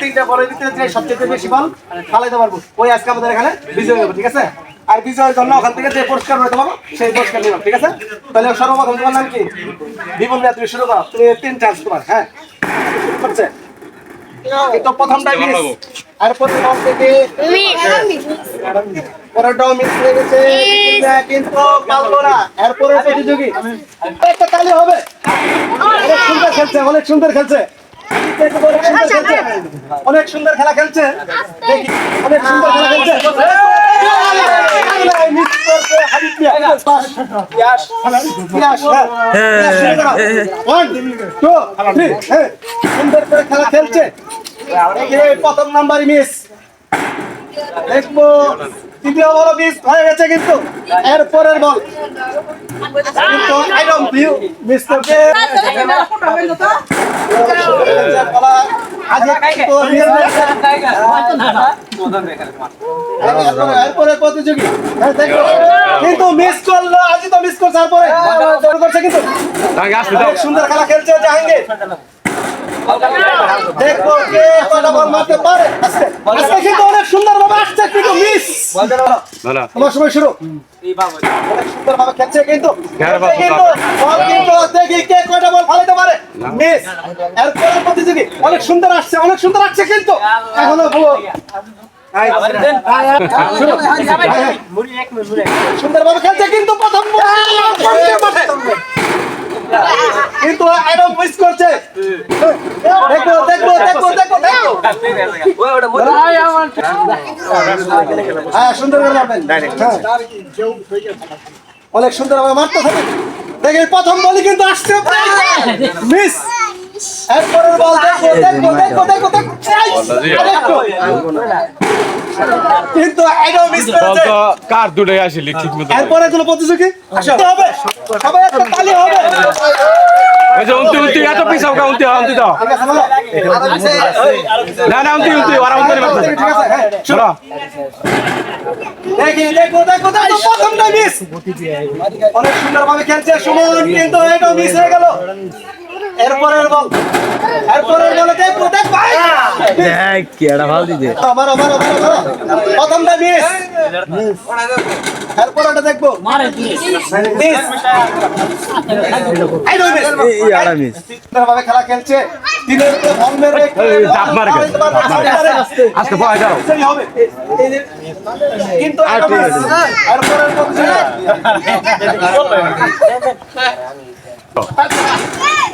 তিনটা বলের ভিতরে যে সবচেয়ে বেশি বল ফালাইতে পারব ওই আজকে আমাদের এখানে বিজয় হবে ঠিক আছে? আর বিজয়ের জন্য ওখান থেকে যে পুরস্কার হতে পারব সেই পুরস্কার নিলাম ঠিক আছে? তাহলে সর্বপ্রথম তোমার নাম কি? বিপুল মিয়া তুমি শুরু করো। তুমি তিন চান্স তোমার হ্যাঁ? করছে এই তো প্রথমটা মিস আর প্রথম থেকে পরেরটাও মিস হয়ে গেছে কিন্তু পারল না এরপরে প্রতিযোগী। একটা তালি হবে। অনেক সুন্দর খেলছে অনেক সুন্দর খেলছে। অনেক সুন্দর খেলা খেলছে। অনেক সুন্দর খেলা খেলছে। হ্যাঁ। করো। সুন্দর খেলা খেলছে। প্রথম নাম্বার মিস দেখব। তৃতীয় বল মিস হয়ে গেছে কিন্তু। এরপরের বল। কিন্তু একদম মিস করছে এরপরে প্রতিযোগী। হ্যাঁ, কিন্তু মিস করল আজই তো মিস করছে তারপরে করছে কিন্তু। সুন্দর খেলা খেলছে জাহাঙ্গীর। দেখব কে বল মারতে পারে। আজকে কিন্তু অনেক সুন্দর ভাবে আসছে কিন্তু মিস তোমার সময় শুরু। সুন্দর ভাবে খেলছে কিন্তু। কিন্তু। বল কিন্তু দেখি কে কয়টা বল ফালাইতে পারে। মিস এরপরে প্রতিযোগী অনেক সুন্দর আসছে অনেক সুন্দর আসছে কিন্তু। এখনও সুন্দর ভাবে খেলছে কিন্তু প্রথম কিন্তু একদম মিস করছে। দেখো দেখো দেখো দেখো দেখো। হ্যাঁ সুন্দর করে মারবেন। হ্যাঁ। অনেক সুন্দর ভাবে মারতে হবে। দেখে প্রথম বলই কিন্তু আসছে। মিস। এরপরের বল দেখো দেখো দেখো দেখো দেখো। কিন্তু একদম মিস করেছে। কার দুটাই আসিলি ঠিক মতো এরপরে কোনো প্রতিযোগী? আসতে হবে। সবাই একটা তালি হবে। ওই যে উন্তি উন্তি এত পিছাও কা উন্তি উন্তি দাও। ঠিক আছে বলো। না না উন্তি উন্তি ওরা উন্তি নেবে ঠিক আছে হ্যাঁ শোনো দেখি দেখো দেখো দেখো প্রথমটা মিস অনেক সুন্দর খেলছে সুমন কিন্তু এটা মিস হয়ে গেল। এরপরের বল এরপরের বলে দেখো দেখ ভাই কেডা ভালো দিছে। মারো মারো মারো মারো। প্রথমটা মিস এরপরটা দেখব। মিস এই দুই মিস এই আড়া miss। ভাবে খেলা খেলছে। তিনের উপরে বল মেরে এই মারে কেন? চাপ মারে। আজকে ভয় দাও। সেই হবে। কিন্তু একটা miss।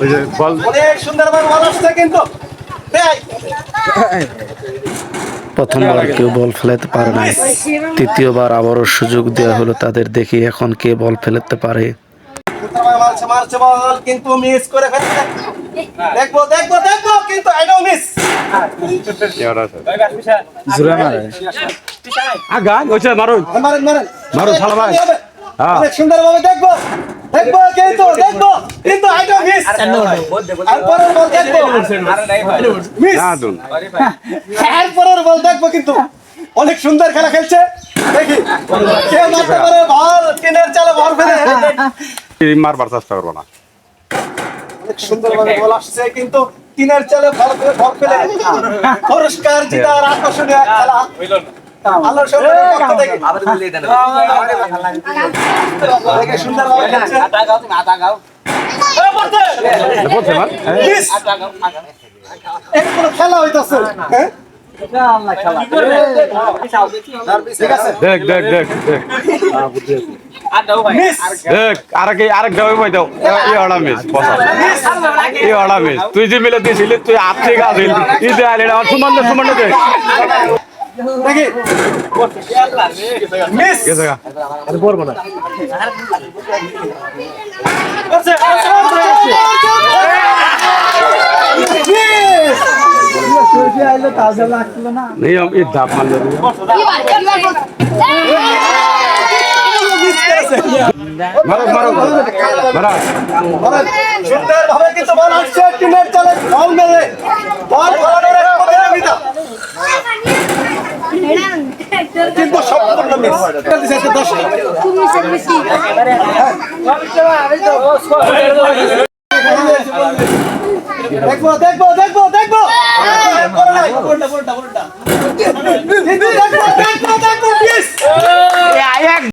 ওই যে বল অনেক সুন্দরভাবে বল আসছে কিন্তু। দেখ, প্রথমবার কেউ বল ফেলাতে পারে না তৃতীয়বার আবারও সুযোগ দেওয়া হলো তাদের দেখি এখন কে বল ফেলাতে পারে। সুন্দরভাবে মারছে মারছে কিন্তু মিস করে দেখব দেখব দেখব কিন্তু এটাও মিস এরা মারে আগা ওইছে মারুন মারেন। মারেন মারো, শালা ভাই। হ্যাঁ। সুন্দরভাবে দেখব। কিন্তু দেখব কিন্তু এটাও মিস এরপরের বল দেখব। মিস না দুন এরপরের বল দেখব কিন্তু। অনেক সুন্দর খেলা খেলছে। দেখি। কে মারতে পারে বল টিনের চালে ভর ফেলে। এই মারবার চেষ্টা করব না। অনেক সুন্দরভাবে বল আসছে কিন্তু টিনের চালে ভর ফেলে ভর ফেলে। পুরস্কার জিতার আকর্ষণীয় খেলা। আল্লাহর খেলা হইতাছে হ্যাঁ ঠিক আছে দেখ দেখ দেখ দেখ মিস দেখ আরেক আরেক দাও ভাই দাও এই অড়া মিস বসা অড়া মিস তুই যে মিলে দিছিলি তুই আপ থেকে আসিল এই দে আইলে আমার সুমান দে সুমান দে দেখি মিস গেছে গা। করছে নেই এই ধাপ মারলে মারো মারো মারা। সুন্দর ভাবে কিন্তু বল আসছে টিমের চালে বল মেরে। বল ফলানোর এক প্রতিযোগিতা কিন্তু সম্পূর্ণ মিস। দেখব দেখব দেখব দেখব।